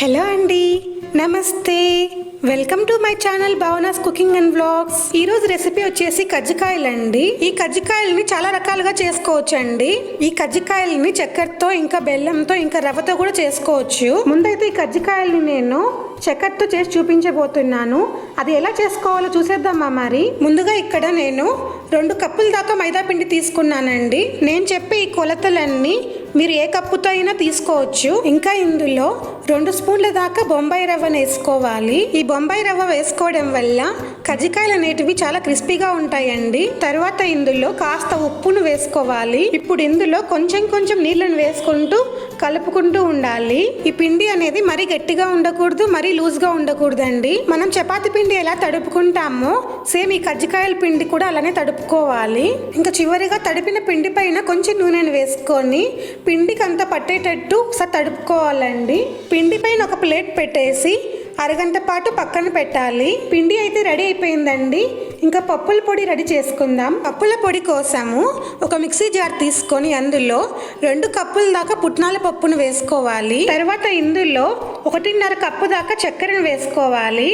Hello అండి నమస్తే. Welcome to my channel Bhavana's cooking and blogs ఈ రోజు రెసిపీ వచ్చేసి కజ్జికాయలండి. ఈ కజ్జికాయల్ని చాలా రకాలుగా చేసుకోవచ్చు అండి ఈ కజ్జికాయల్ని చక్కెరతో ఇంకా బెల్లంతో ఇంకా రవ్వతో కూడా చేసుకోవచ్చు. ముందైతే ఈ కజ్జికాయల్ని నేను చక్కెరతో చేసి చూపించబోతున్నాను. అది ఎలా చేసుకోవాలో చూసేద్దామా మరి? ముందుగా ఇక్కడ నేను రెండు కప్పుల దాకా మైదా పిండి తీసుకున్నానండి. నేను చెప్పే ఈ కొలతలన్నీ మీరు ఏ కప్పుతో అయినా తీసుకోవచ్చు. ఇంకా ఇందులో రెండు స్పూన్ల దాకా బొంబాయి రవ్వను వేసుకోవాలి ఈ బొంబాయి రవ్వ వేసుకోవడం వల్ల కజ్జికాయలు అనేటివి చాలా క్రిస్పీగా ఉంటాయండి. తర్వాత ఇందులో కాస్త ఉప్పును వేసుకోవాలి. ఇప్పుడు ఇందులో కొంచెం కొంచెం నీళ్ళను వేసుకుంటూ కలుపుకుంటూ ఉండాలి. ఈ పిండి అనేది మరీ గట్టిగా ఉండకూడదు మరీ లూజ్గా ఉండకూడదండి. మనం చపాతి పిండి ఎలా తడుపుకుంటామో సేమ్ ఈ కజ్జికాయల పిండి కూడా అలానే తడుపుకోవాలి. ఇంకా చివరిగా తడిపిన పిండి పైన కొంచెం నూనెను వేసుకొని పిండికి అంతా పట్టేటట్టు ఒకసారి తడుపుకోవాలండి. పిండి పైన ఒక ప్లేట్ పెట్టేసి అరగంట పాటు పక్కన పెట్టాలి. పిండి అయితే రెడీ అయిపోయిందండి. ఇంకా పప్పుల పొడి రెడీ చేసుకుందాం. పప్పుల పొడి కోసము ఒక మిక్సీ జార్ తీసుకొని అందులో రెండు కప్పుల దాకా పుట్నాల పప్పును వేసుకోవాలి. తర్వాత ఇందులో ఒకటిన్నర కప్పు దాకా చక్కెరను వేసుకోవాలి.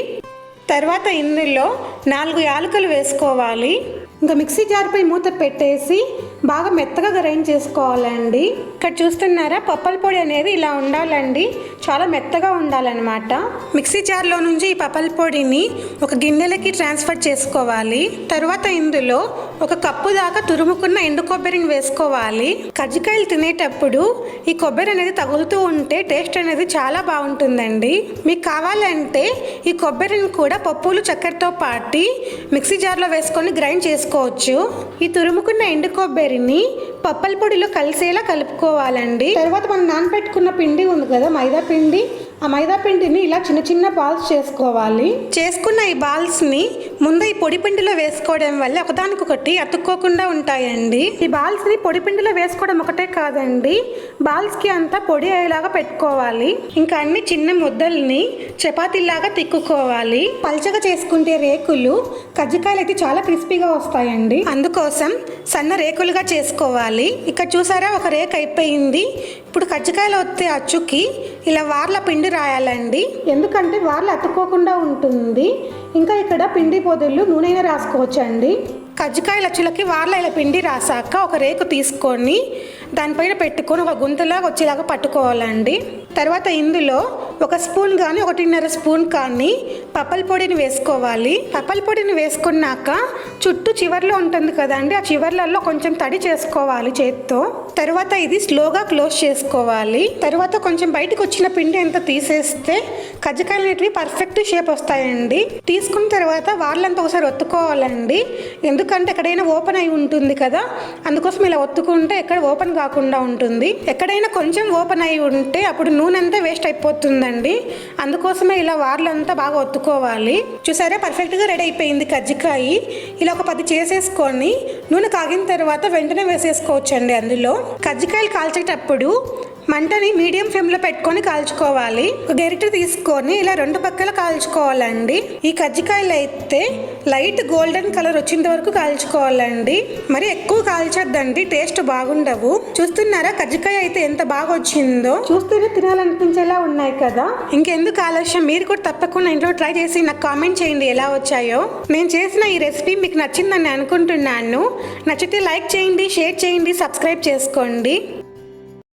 తర్వాత ఇందులో నాలుగు యాలకులు వేసుకోవాలి. ఇంకా మిక్సీ జార్పై మూత పెట్టేసి బాగా మెత్తగా గ్రైండ్ చేసుకోవాలండి. ఇక్కడ చూస్తున్నారా? పప్పల పొడి అనేది ఇలా ఉండాలండి. చాలా మెత్తగా ఉండాలన్నమాట. మిక్సీ జార్లో నుంచి ఈ పప్పల పొడిని ఒక గిన్నెలకి ట్రాన్స్ఫర్ చేసుకోవాలి. తర్వాత ఇందులో ఒక కప్పు దాకా తురుముకున్న ఎండు కొబ్బరిని వేసుకోవాలి. కజ్జికాయలు తినేటప్పుడు ఈ కొబ్బరి అనేది తగులుతూ ఉంటే టేస్ట్ అనేది చాలా బాగుంటుందండి. మీకు కావాలంటే ఈ కొబ్బరిని కూడా పప్పులు చక్కెరతో పాటి మిక్సీ జార్లో వేసుకొని గ్రైండ్ చేసుకోవచ్చు. ఈ తురుముకున్న ఎండు కొబ్బరిని పప్పల పొడిలో కలిసేలా కలుపుకోవాలండి. తర్వాత మనం నానబెట్టుకున్న పిండి ఉంది కదా మైదా పిండి. ఆ మైదా పిండిని ఇలా చిన్న చిన్న బాల్స్ చేసుకోవాలి. చేసుకున్న ఈ బాల్స్ని ముందు ఈ పొడి పిండిలో వేసుకోవడం వల్ల ఒకదానికొకటి అతుక్కోకుండా ఉంటాయండి. ఈ బాల్స్ని పొడి పిండిలో వేసుకోవడం ఒకటే కాదండి. బాల్స్కి అంతా పొడి అయ్యేలాగా పెట్టుకోవాలి. ఇంకా అన్ని చిన్న ముద్దల్ని చపాతీలాగా తిక్కుకోవాలి. పల్చగా చేసుకుంటే రేకులు కజ్జికాయలు అయితే చాలా క్రిస్పీగా వస్తాయండి. అందుకోసం సన్న రేకులుగా చేసుకోవాలి. ఇక్కడ చూసారా ఒక రేక్ అయిపోయింది. ఇప్పుడు కజ్జికాయలు వస్తే అచ్చుకి ఇలా వార్ల పిండి రాయాలండి. ఎందుకంటే వార్లు అతుక్కోకుండా ఉంటుంది. ఇంకా ఇక్కడ పిండి పొదులు నూనె రాసుకోవచ్చండి. కజ్జికాయల అచ్చులకి వార్ల ఇలా పిండి రాసాక ఒక రేకు తీసుకొని దానిపైన పెట్టుకొని ఒక గుంతలాగా వచ్చేలాగా పట్టుకోవాలండి. తర్వాత ఇందులో ఒక స్పూన్ కానీ ఒకటిన్నర స్పూన్ కానీ పప్పల పొడిని వేసుకోవాలి. పప్పల పొడిని వేసుకున్నాక చుట్టూ చివర్లో ఉంటుంది కదండి ఆ చివర్లలో కొంచెం తడి చేసుకోవాలి చేత్తో. తర్వాత ఇది స్లోగా క్లోజ్ చేసుకోవాలి. తర్వాత కొంచెం బయటకు వచ్చిన పిండి ఎంత తీసేస్తే కజ్జికాయలు అనేటివి పర్ఫెక్ట్ షేప్ వస్తాయండి. తీసుకున్న తర్వాత వాళ్ళంతా ఒకసారి ఒత్తుకోవాలండి. ఎందుకంటే ఎక్కడైనా ఓపెన్ అయి ఉంటుంది కదా అందుకోసం ఇలా ఒత్తుకుంటే ఎక్కడ ఓపెన్ కాకుండా ఉంటుంది. ఎక్కడైనా కొంచెం ఓపెన్ అయి ఉంటే అప్పుడు నూనె అంతా వేస్ట్ అయిపోతుందండి. అందుకోసమే ఇలా వార్లంతా బాగా ఒత్తుకోవాలి. చూసారా? పర్ఫెక్ట్గా రెడీ అయిపోయింది కజ్జికాయి. ఇలా ఒక పది చేసేసుకొని నూనె కాగిన తర్వాత వెంటనే వేసేసుకోవచ్చండి అందులో. కజ్జికాయలు కాల్చేటప్పుడు మంటని మీడియం ఫ్లేమ్లో పెట్టుకొని కాల్చుకోవాలి. ఒక గరిటె తీసుకొని ఇలా రెండు పక్కల కాల్చుకోవాలండి. ఈ కజ్జికాయలు అయితే లైట్ గోల్డెన్ కలర్ వచ్చేంత వరకు కాల్చుకోవాలండి. మరి ఎక్కువ కాల్చొద్దండి టేస్ట్ బాగుండవు. చూస్తున్నారా కజ్జికాయ అయితే ఎంత బాగా వచ్చిందో చూస్తేనే తినాలనిపించేలా ఉన్నాయి కదా. ఇంకెందుకు ఆలస్యం? మీరు కూడా తప్పకుండా ఇంట్లో ట్రై చేసి నాకు కామెంట్ చేయండి ఎలా వచ్చాయో. నేను చేసిన ఈ రెసిపీ మీకు నచ్చిందని అనుకుంటున్నాను. నచ్చితే లైక్ చేయండి షేర్ చేయండి సబ్స్క్రైబ్ చేసుకోండి.